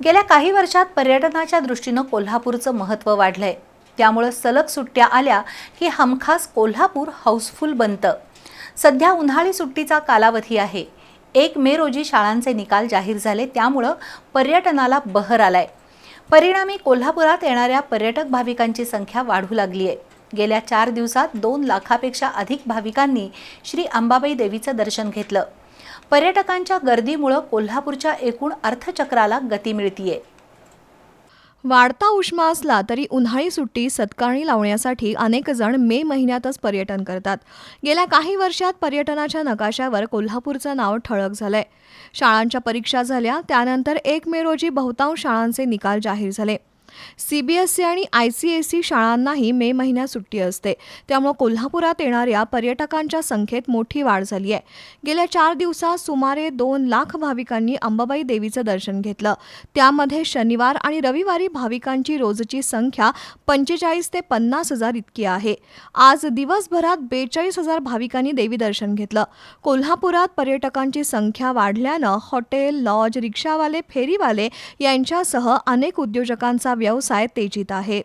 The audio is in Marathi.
गेल्या काही वर्षात पर्यटनाच्या दृष्टीनं कोल्हापूरचं महत्त्व वाढलंय. त्यामुळं सलग सुट्ट्या आल्या की हमखास कोल्हापूर हाऊसफुल बनतं. सध्या उन्हाळी सुट्टीचा कालावधी आहे. एक मे रोजी शाळांचे निकाल जाहीर झाले त्यामुळं पर्यटनाला बहर आलाय. परिणामी कोल्हापुरात येणाऱ्या पर्यटक भाविकांची संख्या वाढू लागली आहे गेल्या चार दिवसात दोन लाखापेक्षा अधिक भाविकांनी श्री अंबाबाई देवीचं दर्शन घेतलं. पर्यटकांच्या गर्दीमुळं कोल्हापूरच्या एकूण अर्थचक्राला गती मिळतीये. वाढता उष्मा असला तरी उन्हाळी सुट्टी सत्कारणी लावण्यासाठी अनेक जण मे महिन्यातच पर्यटन करतात. गेल्या काही वर्षात पर्यटनाच्या नकाशावर कोल्हापूरचं नाव ठळक झालंय. शाळांच्या परीक्षा झाल्या त्यानंतर एक मे रोजी बहुतांश शाळांचे निकाल जाहीर झाले. सीबीएसई आणि आयसीएसई शाळांनाही मे महिन्यात सुट्टी असते. त्यामुळे कोल्हापुरात येणाऱ्या पर्यटकांच्या संख्येत मोठी वाढ झाली आहे. गेल्या चार दिवसात सुमारे दोन लाख भाविकांनी अंबाबाई देवीचं दर्शन घेतलं. त्यामध्ये शनिवार आणि रविवारी भाविकांची रोजची संख्या पंचेचाळीस ते पन्नास हजार इतकी आहे. आज दिवसभरात बेचाळीस हजार भाविकांनी देवी दर्शन घेतलं. कोल्हापुरात पर्यटकांची संख्या वाढल्यानं हॉटेल लॉज रिक्षावाले फेरीवाले यांच्यासह अनेक उद्योजकांचा व्यवसाय तेजीत आहे.